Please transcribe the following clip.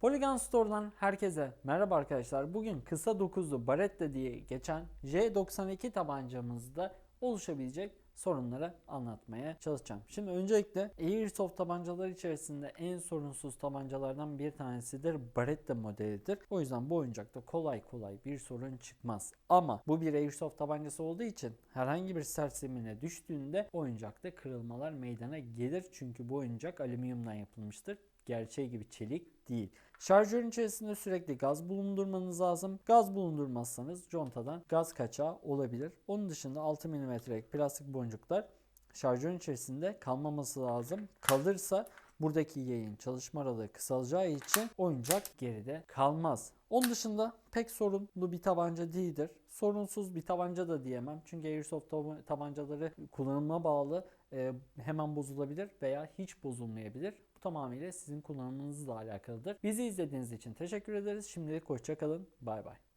Polygon Store'dan herkese merhaba arkadaşlar. Bugün kısa 9'lu Baretta diye geçen J92 tabancamızda oluşabilecek sorunları anlatmaya çalışacağım. Şimdi öncelikle Airsoft tabancalar içerisinde en sorunsuz tabancalardan bir tanesidir Baretta modelidir. O yüzden bu oyuncakta kolay kolay bir sorun çıkmaz. Ama bu bir Airsoft tabancası olduğu için herhangi bir sersemine düştüğünde oyuncakta kırılmalar meydana gelir. Çünkü bu oyuncak alüminyumdan yapılmıştır gerçeği gibi çelik değil. Şarjörün içerisinde sürekli gaz bulundurmanız lazım. Gaz bulundurmazsanız contadan gaz kaçağı olabilir. Onun dışında 6 mm'lik plastik boncuklar şarjörün içerisinde kalmaması lazım. Kalırsa buradaki yayın çalışma aralığı kısalacağı için oyuncak geride kalmaz. Onun dışında pek sorunlu bir tabanca değildir. Sorunsuz bir tabanca da diyemem. Çünkü Airsoft tab- tabancaları kullanıma bağlı e, hemen bozulabilir veya hiç bozulmayabilir. Bu tamamıyla sizin kullanımınızla alakalıdır. Bizi izlediğiniz için teşekkür ederiz. Şimdilik hoşçakalın. Bay bay.